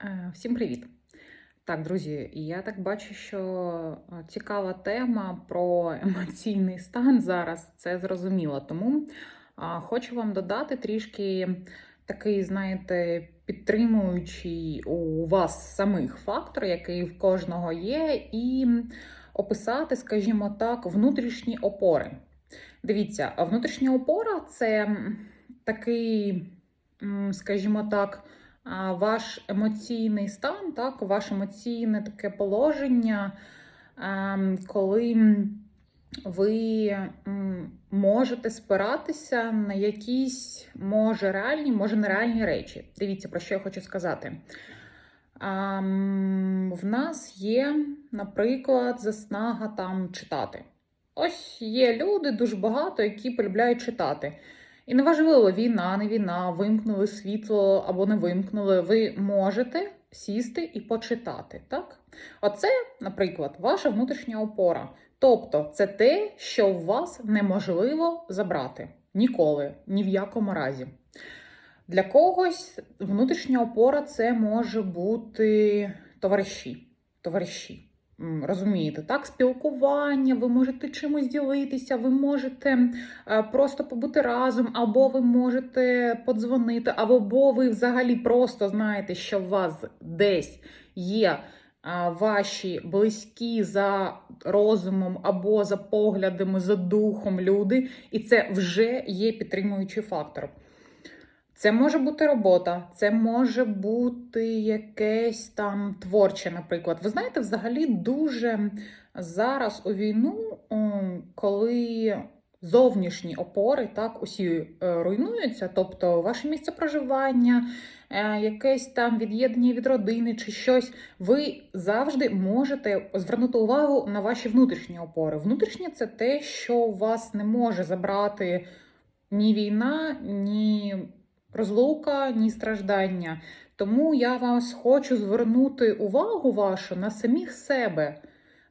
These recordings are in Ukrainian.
Е, Всім привіт! Так, друзі, я так бачу, що е, цікава тема про емоційний стан зараз, це зрозуміло. Тому хочу вам додати трішки такий, знаєте, підтримуючий у вас самих фактор, який в кожного є, і описати, скажімо так, внутрішні опори. Дивіться, внутрішня опора це такий, скажімо так, ваш емоційний стан, так, ваше емоційне таке положення, ем, коли ви можете спиратися на якісь, може, реальні, може, нереальні речі. Дивіться, про що я хочу сказати. Ем, В нас є, наприклад, заснага там читати. Ось є люди дуже багато, які полюбляють читати. І неважливо, війна, не війна, вимкнули світло або не вимкнули, ви можете сісти і почитати. Так? Оце, наприклад, ваша внутрішня опора. Тобто, це те, що у вас неможливо забрати ніколи, ні в якому разі. Для когось внутрішня опора це може бути товариші. товариші. Розумієте, так, спілкування, ви можете чимось ділитися, ви можете е, просто побути разом, або ви можете подзвонити, або ви взагалі просто знаєте, що у вас десь є ваші близькі за розумом або за поглядами, за духом люди, і це вже є підтримуючий фактор. Це може бути робота, це може бути якесь там творче, наприклад. Ви знаєте, взагалі дуже зараз у війну, коли зовнішні опори так усі е, руйнуються, тобто ваше місце проживання, е, якесь там від'єднання від родини чи щось, ви завжди можете звернути увагу на ваші внутрішні опори. Внутрішнє це те, що вас не може забрати ні війна, ні розлука, ні страждання. Тому я вас хочу звернути увагу вашу на самих себе.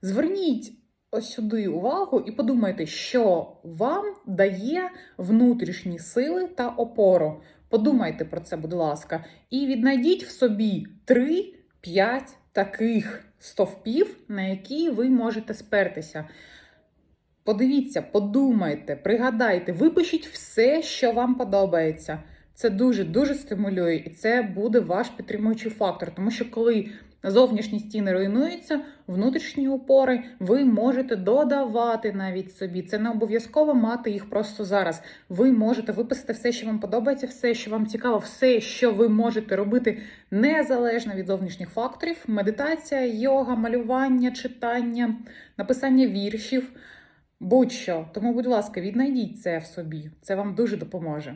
Зверніть ось сюди увагу і подумайте, що вам дає внутрішні сили та опору. Подумайте про це, будь ласка, і віднайдіть в собі 3-5 таких стовпів, на які ви можете спертися. Подивіться, подумайте, пригадайте, випишіть все, що вам подобається. Це дуже дуже стимулює, і це буде ваш підтримуючий фактор. Тому що коли зовнішні стіни руйнуються, внутрішні опори, ви можете додавати навіть собі. Це не обов'язково мати їх просто зараз. Ви можете виписати все, що вам подобається, все, що вам цікаво, все, що ви можете робити незалежно від зовнішніх факторів: медитація, йога, малювання, читання, написання віршів. Будь-що. Тому, будь ласка, віднайдіть це в собі. Це вам дуже допоможе.